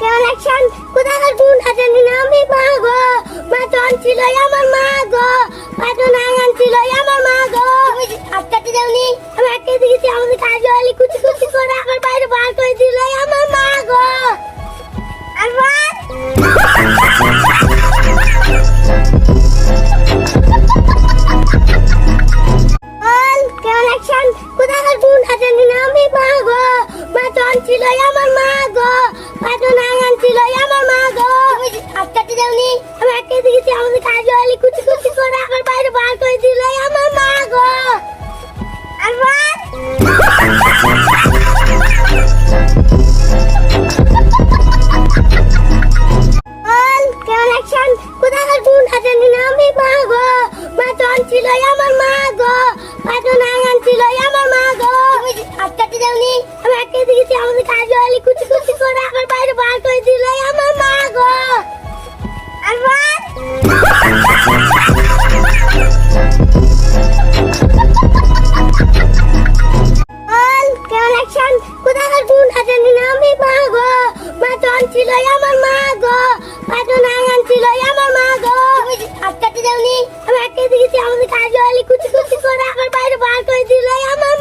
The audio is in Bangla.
কেমন অ্যাকশন কোথাকার ফোন আছেন আমি মা গো। জন ছিল আমার মা গো। পাটো নাগান ছিল আমার মা গো। আটকাতে যাওনি? আমি আটকে দিয়েছি আমাদের কাজে হলে কুচি কুচি করে আমার বাইরে বার করে দিল আমার মা গো। বল কেমন আছেন আমি মা গো। জন ছিল আমার মা গো। আমাদের কাজে হলে কুচি কুচি করে আমার বাইরে বার করে দিল। আমার মা গো। আর বল বল কেমন অ্যাকশন কোথাকার ফোন আছেন আমি মা গো। মা জন ছিল আমার মা গো। পাটো নাগান ছিল আমার মা গো। আটকাতে যাওনি। আমি আটকে দিয়েছি, আমাদের কাজে কুচি কুচি মা জন ছিল আমার মা গো। পাটো নাগান ছিল আমার মা গো। আটকাতে যাওনি? আমি আটকাতে গেছি আমাদের কাজে কুচি কুচি করে আমার বাইরে বার করে দিল আমার